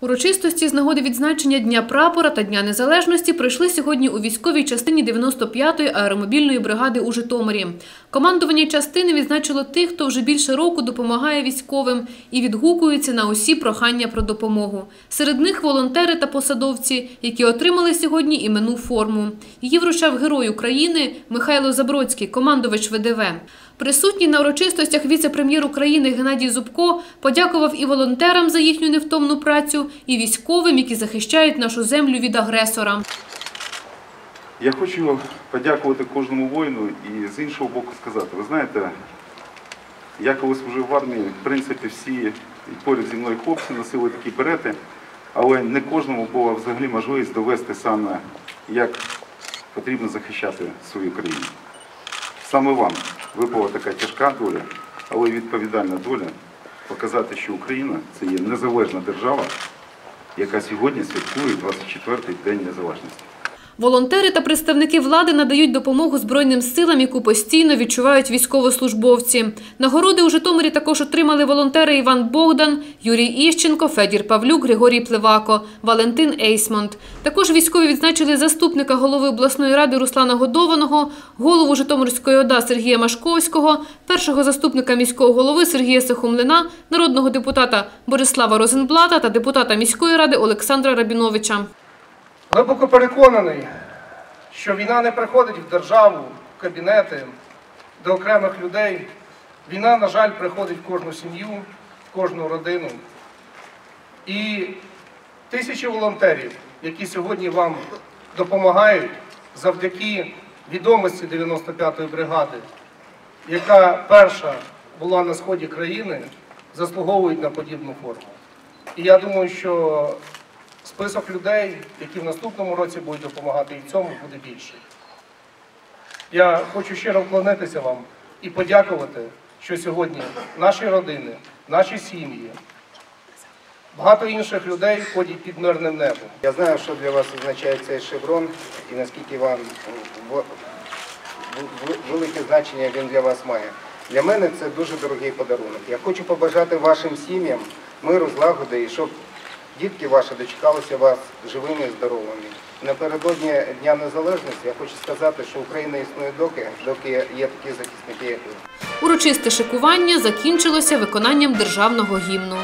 Урочистості з нагоди відзначення Дня прапора та Дня Незалежності пройшли сьогодні у військовій частині 95-ї аеромобільної бригади у Житомирі. Командування частини відзначило тих, хто вже більше року допомагає військовим і відгукується на усі прохання про допомогу. Серед них волонтери та посадовці, які отримали сьогодні іменну форму. Її вручав герой України Михайло Забродський, командувач ВДВ. Присутній на урочистостях віце-прем'єр України Геннадій Зубко подякував і волонтерам за їхню невтомну працю, і військовим, які захищають нашу землю від агресора. Я хочу подякувати кожному воїну і з іншого боку сказати, ви знаєте, я коли служив в армії, в принципі, всі поряд зі мною хлопці носили такі берети, але не кожному була взагалі можливість довести саме, як потрібно захищати свою країну. Саме вам випала така тяжка доля, але відповідальна доля показати, що Україна це є незалежна держава, яка сьогодні святкує 24-й День Незалежності. Волонтери та представники влади надають допомогу Збройним силам, яку постійно відчувають військовослужбовці. Нагороди у Житомирі також отримали волонтери Іван Богдан, Юрій Іщенко, Федір Павлюк, Григорій Пливако, Валентин Ейсмонт. Також військові відзначили заступника голови обласної ради Руслана Годованого, голову Житомирської ОДА Сергія Машковського, першого заступника міського голови Сергія Сихомлина, народного депутата Борислава Розенблата та депутата міської ради Олександра Рабіновича. Глибоко переконаний, що війна не приходить в державу, в кабінети до окремих людей. Війна, на жаль, приходить в кожну сім'ю, в кожну родину. І тисячі волонтерів, які сьогодні вам допомагають завдяки відомості 95-ї бригади, яка перша була на сході країни, заслуговують на подібну форму. І я думаю, що список людей, які в наступному році будуть допомагати, і цьому буде більше. Я хочу щиро вклонитися вам і подякувати, що сьогодні наші родини, наші сім'ї, багато інших людей ходять під мирним небом. Я знаю, що для вас означає цей шеврон і наскільки вам велике значення він для вас має. Для мене це дуже дорогий подарунок. Я хочу побажати вашим сім'ям миру, злагоди і щоб дітки ваші дочекалися вас живими і здоровими. Напередодні Дня Незалежності я хочу сказати, що Україна існує доки, доки є такі захисники, як ви. Урочисте шикування закінчилося виконанням державного гімну.